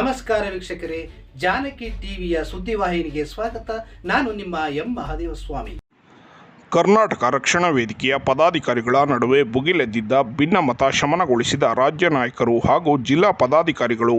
ನಮಸ್ಕಾರ ವೀಕ್ಷಕರೇ, ಜಾನಕಿ ಟಿವಿಯ ಸುದ್ದಿವಾಹಿನಿಗೆ ಸ್ವಾಗತ. ನಾನು ನಿಮ್ಮ ಎಂ. ಮಹಾದೇವ ಸ್ವಾಮಿ ಕರ್ನಾಟಕ ರಕ್ಷಣಾ ವೇದಿಕೆಯ ಪದಾಧಿಕಾರಿಗಳ ನಡುವೆ ಭುಗಿಲೆದ್ದಿದ್ದ ಭಿನ್ನಮತ ಶಮನಗೊಳಿಸಿದ ರಾಜ್ಯ ನಾಯಕರು ಹಾಗೂ ಜಿಲ್ಲಾ ಪದಾಧಿಕಾರಿಗಳು.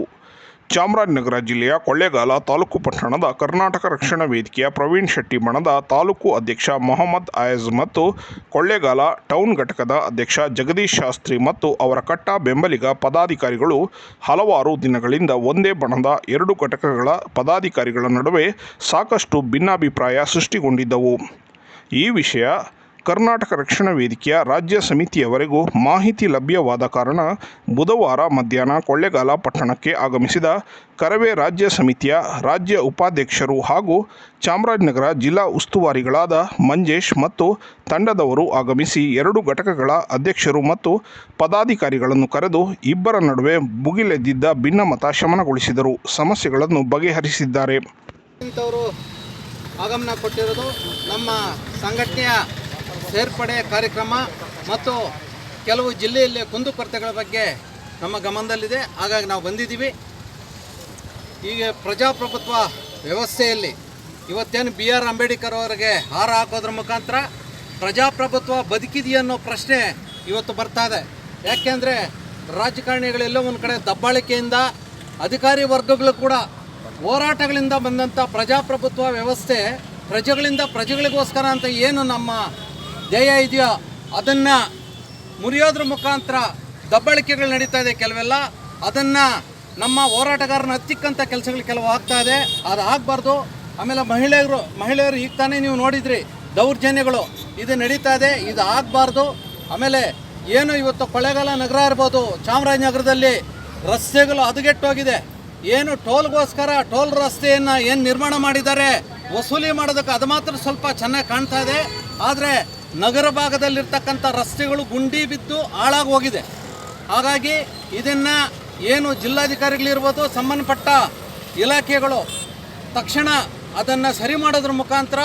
ಚಾಮರಾಜನಗರ ಜಿಲ್ಲೆಯ ಕೊಳ್ಳೇಗಾಲ ತಾಲೂಕು ಪಟ್ಟಣದ ಕರ್ನಾಟಕ ರಕ್ಷಣಾ ವೇದಿಕೆಯ ಪ್ರವೀಣ್ ಶೆಟ್ಟಿ ಬಣದ ತಾಲೂಕು ಅಧ್ಯಕ್ಷ ಮೊಹಮ್ಮದ್ ಆಯಜ್ ಮತ್ತು ಕೊಳ್ಳೇಗಾಲ ಟೌನ್ ಘಟಕದ ಅಧ್ಯಕ್ಷ ಜಗದೀಶ್ ಶಾಸ್ತ್ರಿ ಮತ್ತು ಅವರ ಕಟ್ಟ ಬೆಂಬಲಿಗ ಪದಾಧಿಕಾರಿಗಳು ಹಲವಾರು ದಿನಗಳಿಂದ ಒಂದೇ ಬಣದ ಎರಡು ಘಟಕಗಳ ಪದಾಧಿಕಾರಿಗಳ ನಡುವೆ ಸಾಕಷ್ಟು ಭಿನ್ನಾಭಿಪ್ರಾಯ ಸೃಷ್ಟಿಗೊಂಡಿದ್ದವು. ಈ ವಿಷಯ ಕರ್ನಾಟಕ ರಕ್ಷಣಾ ವೇದಿಕೆಯ ರಾಜ್ಯ ಸಮಿತಿಯವರೆಗೂ ಮಾಹಿತಿ ಲಭ್ಯವಾದ ಕಾರಣ ಬುಧವಾರ ಮಧ್ಯಾಹ್ನ ಕೊಳ್ಳೇಗಾಲ ಪಟ್ಟಣಕ್ಕೆ ಆಗಮಿಸಿದ ಕರವೇ ರಾಜ್ಯ ಸಮಿತಿಯ ರಾಜ್ಯ ಉಪಾಧ್ಯಕ್ಷರು ಹಾಗೂ ಚಾಮರಾಜನಗರ ಜಿಲ್ಲಾ ಉಸ್ತುವಾರಿಗಳಾದ ಮಂಜೇಶ್ ಮತ್ತು ತಂಡದವರು ಆಗಮಿಸಿ ಎರಡು ಘಟಕಗಳ ಅಧ್ಯಕ್ಷರು ಮತ್ತು ಪದಾಧಿಕಾರಿಗಳನ್ನು ಕರೆದು ಇಬ್ಬರ ನಡುವೆ ಭುಗಿಲೆದ್ದಿದ್ದ ಭಿನ್ನಮತ ಶಮನಗೊಳಿಸಿದರು. ಸಮಸ್ಯೆಗಳನ್ನು ಬಗೆಹರಿಸಿದ್ದಾರೆ. ಆಗಮನ ಕೊಟ್ಟಿರೋದು ನಮ್ಮ ಸಂಘಟನೆಯ ಸೇರ್ಪಡೆ ಕಾರ್ಯಕ್ರಮ ಮತ್ತು ಕೆಲವು ಜಿಲ್ಲೆಯಲ್ಲಿ ಕುಂದುಕೊರತೆಗಳ ಬಗ್ಗೆ ನಮ್ಮ ಗಮನದಲ್ಲಿದೆ. ಹಾಗಾಗಿ ನಾವು ಬಂದಿದ್ದೀವಿ. ಈಗ ಪ್ರಜಾಪ್ರಭುತ್ವ ವ್ಯವಸ್ಥೆಯಲ್ಲಿ ಇವತ್ತೇನು ಬಿ ಆರ್ ಅಂಬೇಡ್ಕರ್ ಅವರಿಗೆ ಹಾರ ಹಾಕೋದ್ರ ಮುಖಾಂತರ ಪ್ರಜಾಪ್ರಭುತ್ವ ಬದುಕಿದೆಯನ್ನೋ ಪ್ರಶ್ನೆ ಇವತ್ತು ಬರ್ತಾ ಇದೆ. ಯಾಕೆಂದರೆ ರಾಜಕಾರಣಿಗಳೆಲ್ಲ ಒಂದು ಕಡೆ ದಬ್ಬಾಳಿಕೆಯಿಂದ ಅಧಿಕಾರಿ ವರ್ಗಗಳು ಕೂಡ ಹೋರಾಟಗಳಿಂದ ಬಂದಂಥ ಪ್ರಜಾಪ್ರಭುತ್ವ ವ್ಯವಸ್ಥೆ ಪ್ರಜೆಗಳಿಂದ ಪ್ರಜೆಗಳಿಗೋಸ್ಕರ ಅಂತ ಏನು ನಮ್ಮ ಧ್ಯೇಯ ಇದೆಯೋ? ಅದನ್ನು ಮುರಿಯೋದ್ರ ಮುಖಾಂತರ ದಬ್ಬಳಿಕೆಗಳು ನಡೀತಾ ಇದೆ ಕೆಲವೆಲ್ಲ. ಅದನ್ನು ನಮ್ಮ ಹೋರಾಟಗಾರನ ಹತ್ತಿಕ್ಕಂಥ ಕೆಲಸಗಳು ಕೆಲವು ಆಗ್ತಾ ಇದೆ. ಅದು ಆಗಬಾರ್ದು. ಆಮೇಲೆ ಮಹಿಳೆಯರು ಮಹಿಳೆಯರು ಈಗ ತಾನೇ ನೀವು ನೋಡಿದ್ರಿ, ದೌರ್ಜನ್ಯಗಳು ಇದು ನಡೀತಾ ಇದೆ, ಇದು ಆಗಬಾರ್ದು. ಆಮೇಲೆ ಏನು ಇವತ್ತು ಕೊಳ್ಳೇಗಾಲ ನಗರ ಇರ್ಬೋದು, ಚಾಮರಾಜನಗರದಲ್ಲಿ ರಸ್ತೆಗಳು ಹದಗೆಟ್ಟೋಗಿದೆ. ಏನು ಟೋಲ್ಗೋಸ್ಕರ ಟೋಲ್ ರಸ್ತೆಯನ್ನು ಏನು ನಿರ್ಮಾಣ ಮಾಡಿದ್ದಾರೆ, ವಸೂಲಿ ಮಾಡೋದಕ್ಕೆ ಅದು ಮಾತ್ರ ಸ್ವಲ್ಪ ಚೆನ್ನಾಗಿ ಕಾಣ್ತಾ ಇದೆ. ಆದರೆ ನಗರ ಭಾಗದಲ್ಲಿರ್ತಕ್ಕಂಥ ರಸ್ತೆಗಳು ಗುಂಡಿ ಬಿದ್ದು ಹಾಳಾಗಿ ಹೋಗಿದೆ. ಹಾಗಾಗಿ ಇದನ್ನು ಏನು ಜಿಲ್ಲಾಧಿಕಾರಿಗಳಿರ್ಬೋದು ಸಂಬಂಧಪಟ್ಟ ಇಲಾಖೆಗಳು ತಕ್ಷಣ ಅದನ್ನು ಸರಿ ಮಾಡೋದ್ರ ಮುಖಾಂತರ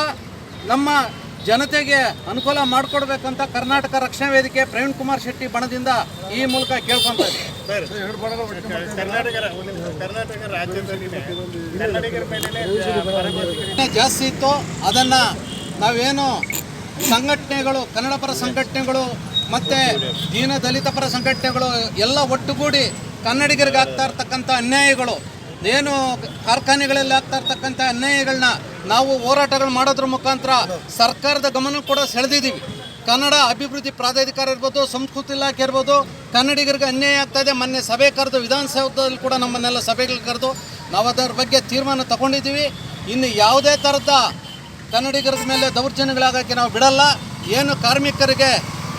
ನಮ್ಮ ಜನತೆಗೆ ಅನುಕೂಲ ಮಾಡಿಕೊಡ್ಬೇಕಂತ ಕರ್ನಾಟಕ ರಕ್ಷಣಾ ವೇದಿಕೆ ಪ್ರವೀಣ್ ಕುಮಾರ್ ಶೆಟ್ಟಿ ಬಣದಿಂದ ಈ ಮೂಲಕ ಕೇಳ್ಕೊಂತ ಜಾಸ್ತಿ ಇತ್ತು. ಅದನ್ನು ನಾವೇನು ಸಂಘಟನೆಗಳು, ಕನ್ನಡ ಪರ ಸಂಘಟನೆಗಳು, ಮತ್ತು ದೀನ ದಲಿತ ಪರ ಸಂಘಟನೆಗಳು ಎಲ್ಲ ಒಟ್ಟುಗೂಡಿ ಕನ್ನಡಿಗರಿಗೆ ಆಗ್ತಾ ಇರ್ತಕ್ಕಂಥ ಅನ್ಯಾಯಗಳು, ಏನು ಕಾರ್ಖಾನೆಗಳಲ್ಲಿ ಆಗ್ತಾ ಇರ್ತಕ್ಕಂಥ ಅನ್ಯಾಯಗಳನ್ನ ನಾವು ಹೋರಾಟಗಳು ಮಾಡೋದ್ರ ಮುಖಾಂತರ ಸರ್ಕಾರದ ಗಮನ ಕೂಡ ಸೆಳೆದಿದ್ದೀವಿ. ಕನ್ನಡ ಅಭಿವೃದ್ಧಿ ಪ್ರಾಧಿಕಾರ ಇರ್ಬೋದು, ಸಂಸ್ಕೃತಿ ಇಲಾಖೆ ಇರ್ಬೋದು, ಕನ್ನಡಿಗರಿಗೆ ಅನ್ಯಾಯ ಆಗ್ತಾ ಇದೆ. ಮೊನ್ನೆ ಸಭೆ ಕರೆದು, ವಿಧಾನಸೌಧದಲ್ಲಿ ಕೂಡ ನಮ್ಮನ್ನೆಲ್ಲ ಸಭೆಗಳು ಕರೆದು ನಾವು ಅದರ ಬಗ್ಗೆ ತೀರ್ಮಾನ ತಗೊಂಡಿದ್ದೀವಿ. ಇನ್ನು ಯಾವುದೇ ಥರದ ಕನ್ನಡಿಗರ ಮೇಲೆ ದೌರ್ಜನ್ಯಗಳಾಗೋಕ್ಕೆ ನಾವು ಬಿಡಲ್ಲ. ಏನು ಕಾರ್ಮಿಕರಿಗೆ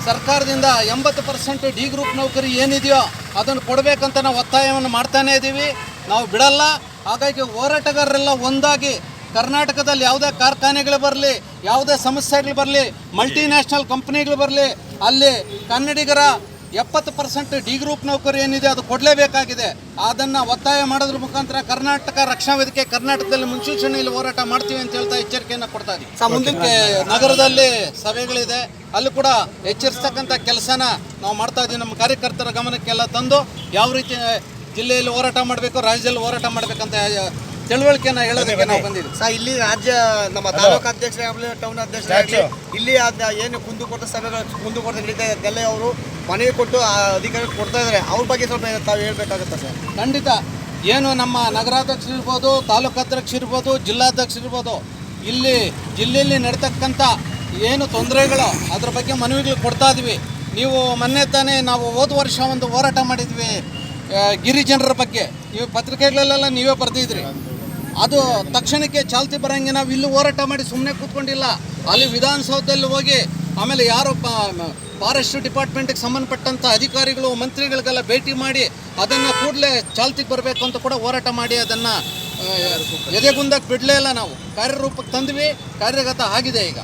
ಸರ್ಕಾರದಿಂದ ಎಂಬತ್ತು ಪರ್ಸೆಂಟ್ ಡಿ ಗ್ರೂಪ್ ನೌಕರಿ ಏನಿದೆಯೋ ಅದನ್ನು ಕೊಡಬೇಕಂತ ನಾವು ಒತ್ತಾಯವನ್ನು ಮಾಡ್ತಾನೇ ಇದ್ದೀವಿ. ನಾವು ಬಿಡಲ್ಲ. ಹಾಗಾಗಿ ಹೋರಾಟಗಾರರೆಲ್ಲ ಒಂದಾಗಿ ಕರ್ನಾಟಕದಲ್ಲಿ ಯಾವುದೇ ಕಾರ್ಖಾನೆಗಳು ಬರಲಿ, ಯಾವುದೇ ಸಮಸ್ಯೆಗಳು ಬರಲಿ ಮಲ್ಟಿನ್ಯಾಷನಲ್ ಕಂಪ್ನಿಗಳು ಬರಲಿ, ಅಲ್ಲಿ ಕನ್ನಡಿಗರ ಎಪ್ಪತ್ತು ಪರ್ಸೆಂಟ್ ಡಿ ಗ್ರೂಪ್ ನೌಕರಿ ಏನಿದೆ ಅದು ಕೊಡಲೇಬೇಕಾಗಿದೆ. ಅದನ್ನು ಒತ್ತಾಯ ಮಾಡೋದ್ರ ಮುಖಾಂತರ ಕರ್ನಾಟಕ ರಕ್ಷಣಾ ವೇದಿಕೆ ಕರ್ನಾಟಕದಲ್ಲಿ ಮುನ್ಸೂಚನೆಯಲ್ಲಿ ಹೋರಾಟ ಮಾಡ್ತೀವಿ ಅಂತ ಹೇಳ್ತಾ ಎಚ್ಚರಿಕೆಯನ್ನು ಕೊಡ್ತಾ ಇದ್ದೀವಿ ಮುಂದಕ್ಕೆ ನಗರದಲ್ಲಿ ಸಭೆಗಳಿದೆ. ಅಲ್ಲಿ ಕೂಡ ಎಚ್ಚರಿಸ್ತಕ್ಕಂಥ ಕೆಲಸನ ನಾವು ಮಾಡ್ತಾ ಇದ್ದೀವಿ ನಮ್ಮ ಕಾರ್ಯಕರ್ತರ ಗಮನಕ್ಕೆಲ್ಲ ತಂದು ಯಾವ ರೀತಿ ಜಿಲ್ಲೆಯಲ್ಲಿ ಹೋರಾಟ ಮಾಡಬೇಕು ರಾಜ್ಯದಲ್ಲಿ ಹೋರಾಟ ಮಾಡಬೇಕಂತ ತಿಳುವಳಿಕೆನ ಹೇಳೋದಕ್ಕೆ ನಾವು ಬಂದಿದ್ದೀವಿ. ಸರ್ ಇಲ್ಲಿ ರಾಜ್ಯ ನಮ್ಮ ತಾಲೂಕು ಅಧ್ಯಕ್ಷರಾಗಲಿ ಟೌನ್ ಅಧ್ಯಕ್ಷರಾಗಲಿ ಇಲ್ಲಿ ಅದ ಏನು ಕುಂದುಕೊರತೆ ಸಭೆಗಳು ಕುಂದುಕೊರತೆ ನಡೀತಾ ಇದೆ ಅವರು ಮನವಿ ಕೊಟ್ಟು ಆ ಅಧಿಕಾರಿ ಕೊಡ್ತಾ ಇದ್ದಾರೆ. ಅವ್ರ ಬಗ್ಗೆ ಸ್ವಲ್ಪ ತಾವು ಹೇಳ್ಬೇಕಾಗುತ್ತೆ ಸರ್? ಖಂಡಿತ. ಏನು ನಮ್ಮ ನಗರಾಧ್ಯಕ್ಷರು ಇರ್ಬೋದು ತಾಲೂಕು ಅಧ್ಯಕ್ಷ ಇರ್ಬೋದು ಜಿಲ್ಲಾಧ್ಯಕ್ಷ ಇರ್ಬೋದು ಇಲ್ಲಿ ಜಿಲ್ಲೆಯಲ್ಲಿ ನಡೀತಕ್ಕಂಥ ಏನು ತೊಂದರೆಗಳು ಅದ್ರ ಬಗ್ಗೆ ಮನವಿಗಳು ಕೊಡ್ತಾ ಇದ್ವಿ. ನೀವು ಮೊನ್ನೆ ತಾನೇ ನಾವು ಹೋದ ವರ್ಷ ಒಂದು ಹೋರಾಟ ಮಾಡಿದ್ವಿ ಗಿರಿಜನರ ಬಗ್ಗೆ. ನೀವು ಪತ್ರಿಕೆಗಳಲ್ಲೆಲ್ಲ ನೀವೇ ಬರ್ದಿದ್ರಿ. ಅದು ತಕ್ಷಣಕ್ಕೆ ಚಾಲ್ತಿ ಬರೋಂಗೆ ನಾವು ಇಲ್ಲಿ ಹೋರಾಟ ಮಾಡಿ ಸುಮ್ಮನೆ ಕೂತ್ಕೊಂಡಿಲ್ಲ. ಅಲ್ಲಿ ವಿಧಾನಸೌಧದಲ್ಲಿ ಹೋಗಿ ಆಮೇಲೆ ಯಾರು ಫಾರೆಸ್ಟ್ ಡಿಪಾರ್ಟ್ಮೆಂಟ್ಗೆ ಸಂಬಂಧಪಟ್ಟಂಥ ಅಧಿಕಾರಿಗಳು, ಮಂತ್ರಿಗಳಿಗೆಲ್ಲ ಭೇಟಿ ಮಾಡಿ ಅದನ್ನು ಕೂಡಲೇ ಚಾಲ್ತಿಗೆ ಬರಬೇಕು ಅಂತ ಕೂಡ ಹೋರಾಟ ಮಾಡಿ ಅದನ್ನು ಎದೆಗುಂದಕ್ಕೆ ಬಿಡಲೇ ಇಲ್ಲ ನಾವು. ಕಾರ್ಯರೂಪಕ್ಕೆ ತಂದ್ವಿ. ಕಾರ್ಯಗತ ಆಗಿದೆ ಈಗ.